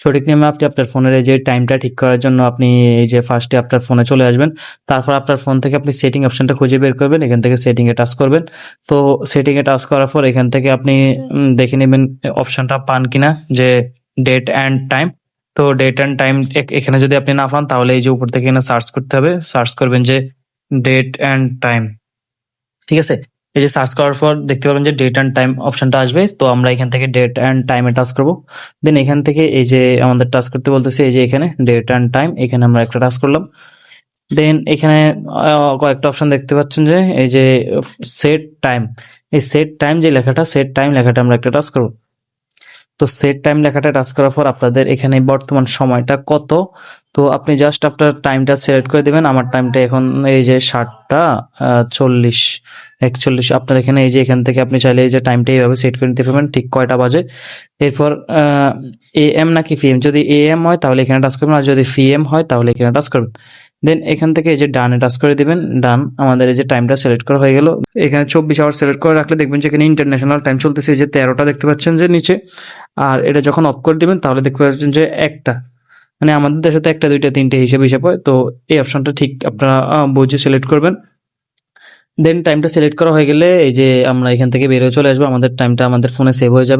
সঠিক নিয়মে আপনি আপনার ফোনের এই যে টাইমটা ঠিক করার জন্য আপনি এই যে ফার্স্টে আপনার ফোনে চলে আসবেন। তারপর আপনার ফোন থেকে আপনি সেটিং অপশনটা খুঁজে বের করবেন, এখান থেকে সেটিংয়ে টাচ করবেন। তো সেটিংয়ে টাচ করার পর এখান থেকে আপনি দেখে নেবেন অপশনটা পান কিনা যে ডেট অ্যান্ড টাইম তো ডেট অ্যান্ড টাইম এখানে যদি আপনি না পান, তাহলে এই যে উপর থেকে এখানে সার্চ করতে হবে। সার্চ করবেন যে ডেট অ্যান্ড টাইম ঠিক আছে? এই যে সার্চ করার পর দেখতে পাবেন যে ডেট অ্যান্ড টাইম অপশনটা আসবে। তো আমরা এখান থেকে ডেট অ্যান্ড টাইমে টাচ করব। দেন এখান থেকে এই যে আমাদের টাচ করতে বলতেছে, এই যে এখানে ডেট অ্যান্ড টাইম এখানে আমরা একটা টাচ করলাম। দেন এখানে কয়েকটা অপশন দেখতে পাচ্ছেন যে, এই যে সেট টাইম এই সেট টাইম যে লেখাটা সেট টাইম লেখাটা আমরা একটা টাচ করব। তো সেট টাইম লেখাটা টাচ করার পর আপনাদের এখানে বর্তমান সময়টা কত? তো আপনি জাস্ট আপনার টাইমটা সিলেক্ট করে দিবেন। আমার টাইমটা এখন এই যে ষাটটা চল্লিশ, একচল্লিশ। আপনার এখানে এই যে এখান থেকে আপনি চাইলে এই যে টাইমটা এইভাবে সেট করে নিতে পারবেন, ঠিক কয়টা বাজে। এরপর এ এম নাকি পি এম যদি এ এম হয় তাহলে এখানে টাচ করবেন, আর যদি পি এম হয় তাহলে এখানে টাচ করবেন। দেন এখান থেকে এই যে ডানে টাচ করে দিবেন। ডান আমাদের এই যে টাইমটা সিলেক্ট করা হয়ে গেল। এখানে চব্বিশ আওয়ার সিলেক্ট করে রাখলে দেখবেন যে এখানে ইন্টারন্যাশনাল টাইম চলতেছে। এই যে তেরোটা দেখতে পাচ্ছেন যে নিচে। আর এটা যখন অফ করে দিবেন তাহলে দেখতে পাচ্ছেন যে একটা। মানে আমাদের দেশে তো একটা, দুইটা, তিনটে হিসেবে, হিসাব হয়। তো এই অপশনটা ঠিক আপনারা বুঝে সিলেক্ট করবেন। দেন টাইমটা সিলেক্ট করা হয়ে গেলে এই যে আমরা এখান থেকে বেরোয় চলে আসব। আমাদের টাইমটা আমাদের ফোনে সেভ হয়ে যাবে।